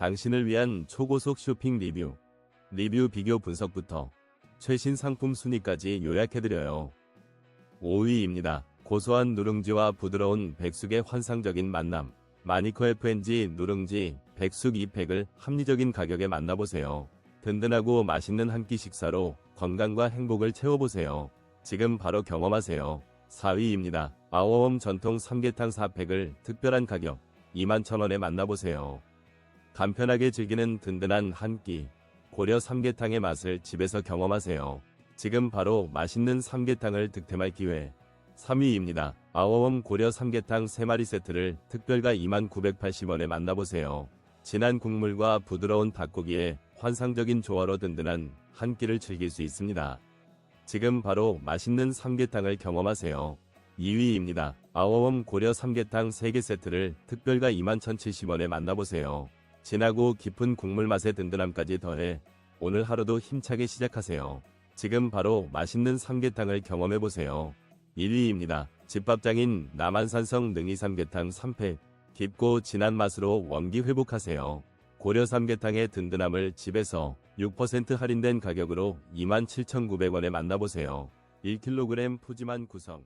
당신을 위한 초고속 쇼핑 리뷰, 리뷰 비교 분석부터 최신 상품 순위까지 요약해드려요. 5위입니다. 고소한 누룽지와 부드러운 백숙의 환상적인 만남. 마니커 FNG 누룽지 백숙 2팩을 합리적인 가격에 만나보세요. 든든하고 맛있는 한 끼 식사로 건강과 행복을 채워보세요. 지금 바로 경험하세요. 4위입니다. 아워엄 전통 삼계탕 4팩을 특별한 가격 21,000원에 만나보세요. 간편하게 즐기는 든든한 한 끼. 고려 삼계탕의 맛을 집에서 경험하세요. 지금 바로 맛있는 삼계탕을 득템할 기회. 3위입니다. 아워엄 고려 삼계탕 3마리 세트를 특별가 2980원에 만나보세요. 진한 국물과 부드러운 닭고기의 환상적인 조화로 든든한 한 끼를 즐길 수 있습니다. 지금 바로 맛있는 삼계탕을 경험하세요. 2위입니다. 아워엄 고려 삼계탕 3개 세트를 특별가 21,070원에 만나보세요. 진하고 깊은 국물 맛의 든든함까지 더해 오늘 하루도 힘차게 시작하세요. 지금 바로 맛있는 삼계탕을 경험해보세요. 1위입니다. 집밥장인 남한산성 능이 삼계탕 3팩. 깊고 진한 맛으로 원기 회복하세요. 고려 삼계탕의 든든함을 집에서 6% 할인된 가격으로 27,900원에 만나보세요. 1kg 푸짐한 구성.